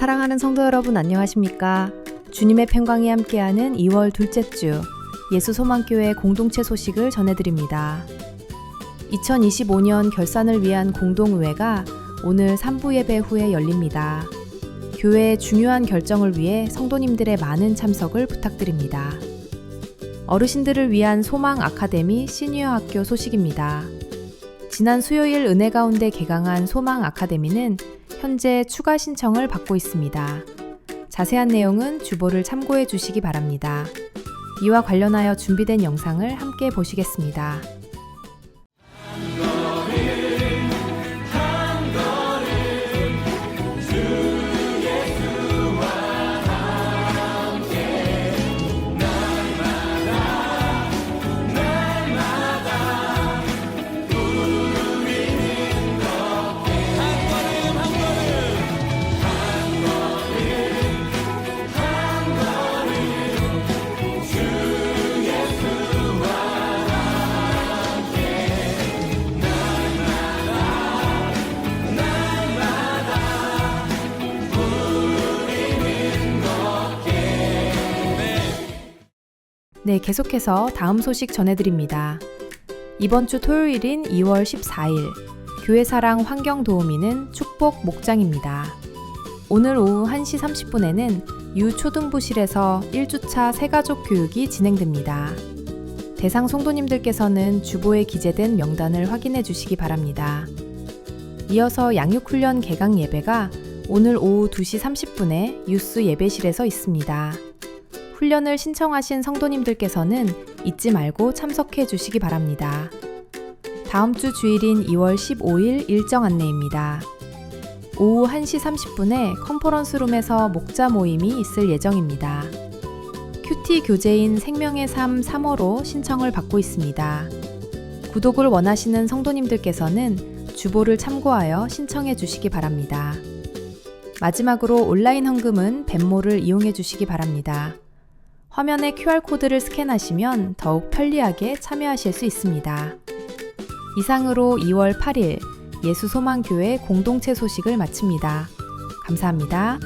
사랑하는 성도 여러분 안녕하십니까? 주님의 평강이 함께하는 2월 둘째 주 예수 소망교회 공동체 소식을 전해드립니다. 2025년 결산을 위한 공동의회가 오늘 3부 예배 후에 열립니다. 교회의 중요한 결정을 위해 성도님들의 많은 참석을 부탁드립니다. 어르신들을 위한 소망 아카데미 시니어 학교 소식입니다. 지난 수요일 은혜 가운데 개강한 소망 아카데미는 현재 추가 신청을 받고 있습니다. 자세한 내용은 주보를 참고해 주시기 바랍니다. 이와 관련하여 준비된 영상을 함께 보시겠습니다. 네, 계속해서 다음 소식 전해드립니다. 이번 주 토요일인 2월 14일, 교회사랑 환경도우미는 축복 목장입니다. 오늘 오후 1시 30분에는 유초등부실에서 1주차 새가족 교육이 진행됩니다. 대상 성도님들께서는 주보에 기재된 명단을 확인해 주시기 바랍니다. 이어서 양육훈련 개강 예배가 오늘 오후 2시 30분에 유스 예배실에서 있습니다. 훈련을 신청하신 성도님들께서는 잊지 말고 참석해 주시기 바랍니다. 다음 주 주일인 2월 15일 일정 안내입니다. 오후 1시 30분에 컨퍼런스룸에서 목자 모임이 있을 예정입니다. 큐티 교재인 생명의 삶 3호로 신청을 받고 있습니다. 구독을 원하시는 성도님들께서는 주보를 참고하여 신청해 주시기 바랍니다. 마지막으로 온라인 헌금은 벤모를 이용해 주시기 바랍니다. 화면에 QR코드를 스캔하시면 더욱 편리하게 참여하실 수 있습니다. 이상으로 2월 8일 예수 소망교회 공동체 소식을 마칩니다. 감사합니다.